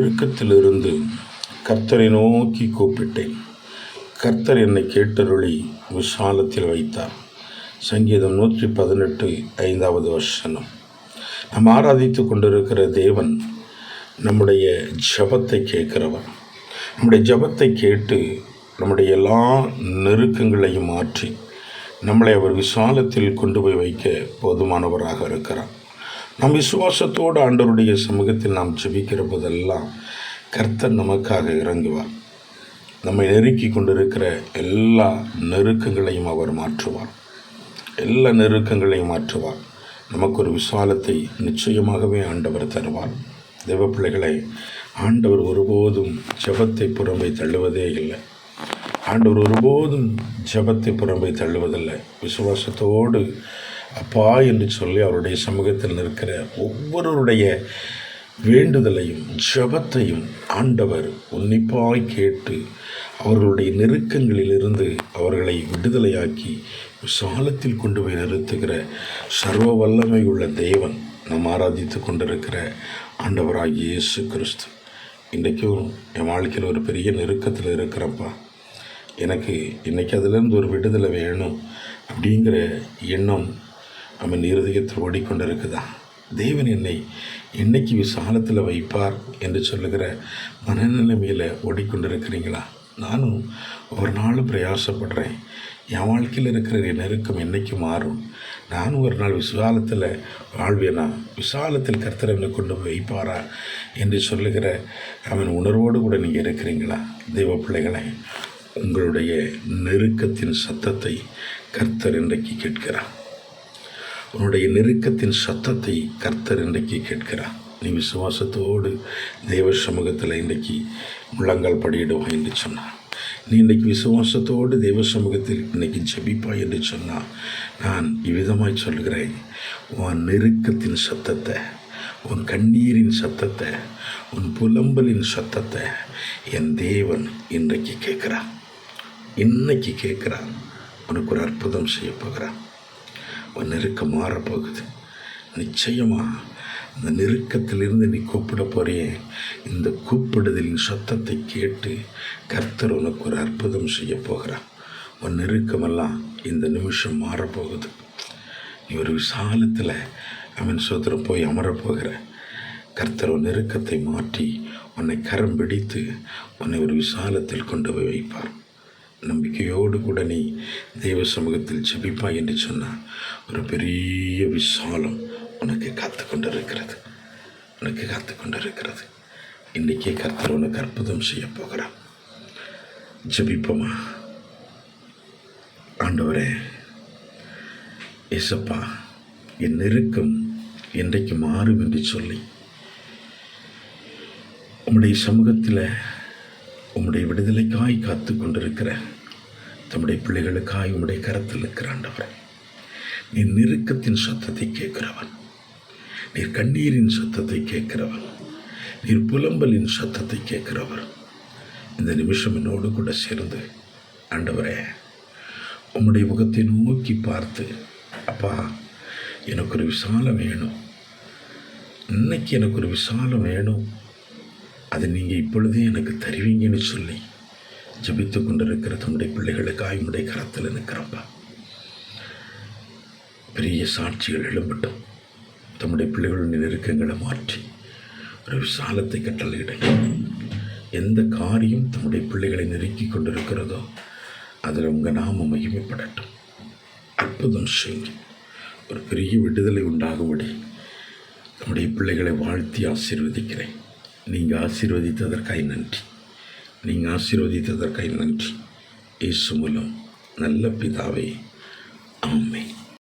இழுக்கத்திலிருந்து கர்த்தரை நோக்கி கூப்பிட்டேன். கர்த்தர் என்னை கேட்டருளி விசாலத்தில் வைத்தார். சங்கீதம் நூற்றி பதினெட்டு ஐந்தாவது வசனம். நாம் ஆராதித்து கொண்டிருக்கிற தேவன் நம்முடைய ஜபத்தை கேட்கிறவர். நம்முடைய ஜபத்தை கேட்டு நம்முடைய எல்லா நெருக்கங்களையும் மாற்றி நம்மளை அவர் விசாலத்தில் கொண்டு போய் வைக்க போதுமானவராக இருக்கிறார். நம் விசுவாசத்தோடு ஆண்டவருடைய சமூகத்தில் நாம் ஜெபிக்கிற போதெல்லாம் கர்த்தர் நமக்காக இறங்குவார். நம்மை நெருக்கி கொண்டிருக்கிற எல்லா நெருக்கங்களையும் அவர் மாற்றுவார். எல்லா நெருக்கங்களையும் மாற்றுவார். நமக்கு ஒரு விசாலத்தை நிச்சயமாகவே ஆண்டவர் தருவார். தெய்வ பிள்ளைகளை ஆண்டவர் ஒருபோதும் ஜபத்தை புறம்பை தள்ளுவதே இல்லை. ஆண்டவர் ஒருபோதும் ஜபத்தை புறம்பை தள்ளுவதில்லை. விசுவாசத்தோடு அப்பா என்று சொல்லி அவருடைய சமூகத்தில் நிற்கிற ஒவ்வொருவருடைய வேண்டுதலையும் ஜபத்தையும் ஆண்டவர் உன்னிப்பாய் கேட்டு அவர்களுடைய நெருக்கங்களிலிருந்து அவர்களை விடுதலையாக்கி விசாலத்தில் கொண்டு போய் நிறுத்துகிற சர்வ வல்லமை உள்ள தேவன் நாம் ஆராதித்து கொண்டிருக்கிற ஆண்டவராகிய இயேசு கிறிஸ்து. இன்றைக்கும் என் வாழ்க்கையில் ஒரு பெரிய நெருக்கத்தில் இருக்கிறப்பா. எனக்கு இன்றைக்கி அதிலேருந்து ஒரு விடுதலை வேணும் அப்படிங்கிற எண்ணம் அவன் இருதயத்தில் ஓடிக்கொண்டிருக்குதா தேவன் என்னை என்னைக்கு விசாலத்தில் வைப்பார் என்று சொல்லுகிற மனநிலைமையில் ஓடிக்கொண்டிருக்கிறீங்களா? நானும் ஒரு நாளும் பிரயாசப்படுறேன். என் வாழ்க்கையில் இருக்கிற என் நெருக்கம் என்றைக்கு மாறும்? நானும் ஒரு நாள் விசாலத்தில் வாழ்வேனா? விசாலத்தில் கர்த்தர் என்னை கொண்டு போய் வைப்பாரா என்று சொல்லுகிற அவன் உணர்வோடு கூட நீங்கள் இருக்கிறீங்களா? தெய்வ பிள்ளைகளை உங்களுடைய நெருக்கத்தின் சத்தத்தை கர்த்தர் இன்றைக்கு கேட்கிறான் உன்னுடைய நெருக்கத்தின் சத்தத்தை கர்த்தர் இன்றைக்கு கேட்கிறார். நீ விசுவாசத்தோடு தேவ சமூகத்தில் இன்றைக்கு முழங்கால் படியிடுவாய் என்று சொன்னார். நீ இன்றைக்கு விசுவாசத்தோடு தேவ சமூகத்தில் இன்னைக்கு ஜபிப்பா என்று சொன்னால் நான் இவ்விதமாய் சொல்கிறேன் உன் நெருக்கத்தின் சத்தத்தை உன் கண்ணீரின் சத்தத்தை உன் புலம்பலின் சத்தத்தை என் தேவன் இன்றைக்கு கேட்குறான் இன்னைக்கு கேட்குறான் உனக்கு ஒரு அற்புதம் செய்ய போகிறான் ஒரு நெருக்கம் மாறப்போகுது நிச்சயமாக அந்த நெருக்கத்திலிருந்து நீ கூப்பிட போறியே. இந்த கூப்பிடுதலின் சத்தத்தை கேட்டு கர்த்தர் உனக்கு ஒரு அற்புதம் செய்ய போகிறான் உன் நெருக்கமெல்லாம் இந்த நிமிஷம் மாறப்போகுது நீ ஒரு விசாலத்தில் அவன் சோதரம் போய் அமரப்போகிற கர்த்தர் உன் நெருக்கத்தை மாற்றி உன்னை கரம் பிடித்து உன்னை ஒரு விசாலத்தில் கொண்டு போய் வைப்பார். நம்பிக்கையோடு கூட நீ தெய்வ சமூகத்தில் ஜெபிப்பாய் என்று சொன்னால் ஒரு பெரிய விசாலம் உனக்கு காத்து கொண்டிருக்கிறது உனக்கு காத்து கொண்டிருக்கிறது இன்றைக்கே கர்த்தர் உனக்கு அற்புதம் செய்ய போகிறான் ஜபிப்போமா? ஆண்டவரே இசப்பா என் நெருக்கம் என்றைக்கு மாறும் என்று சொல்லி உம்முடைய சமூகத்தில் உம்முடைய விடுதலைக்காய் காத்து கொண்டிருக்கிற தம்முடைய பிள்ளைகளுக்காய் உம்முடைய கரத்தில் இருக்கிற நீ நீர் நெருக்கத்தின் சத்தத்தை கேட்கிறவன் நீர் கண்ணீரின் சத்தத்தை கேட்கிறவன் நீர் புலம்பலின் சத்தத்தை கேட்கிறவர். இந்த நிமிஷம் என்னோடு கூட சேர்ந்து ஆண்டவரே உம்முடைய முகத்தை நோக்கி பார்த்து அப்பா எனக்கு ஒரு விசாலம் வேணும். இன்னைக்கு எனக்கு ஒரு விசாலம் வேணும். அதை நீங்கள் இப்பொழுதே எனக்கு தருவீங்கன்னு சொல்லி ஜபித்து கொண்டிருக்கிற தம்முடைய பிள்ளைகளுக்காக உடைய கரத்தில் நிற்கிறப்பா. பெரிய சாட்சிகள் எழும்பட்டும். தம்முடைய பிள்ளைகளுடைய நெருக்கங்களை மாற்றி ஒரு விசாலத்தை கட்டளையிடுங்க எந்த காரியம் தம்முடைய பிள்ளைகளை நெருக்கி கொண்டிருக்கிறதோ அதில் உங்கள் நாம மகிமைப்படட்டும். அற்புதம் செய்யுங்க ஒரு பெரிய விடுதலை உண்டாகும்படி நம்முடைய பிள்ளைகளை வாழ்த்தி ஆசீர்வதிக்கிறேன். நீங்கள் ஆசீர்வதித்ததற்காய் நன்றி. நீங்கள் ஆசீர்வதித்ததற்காய் நன்றி. இயேசு மூலம் நல்ல பிதாவே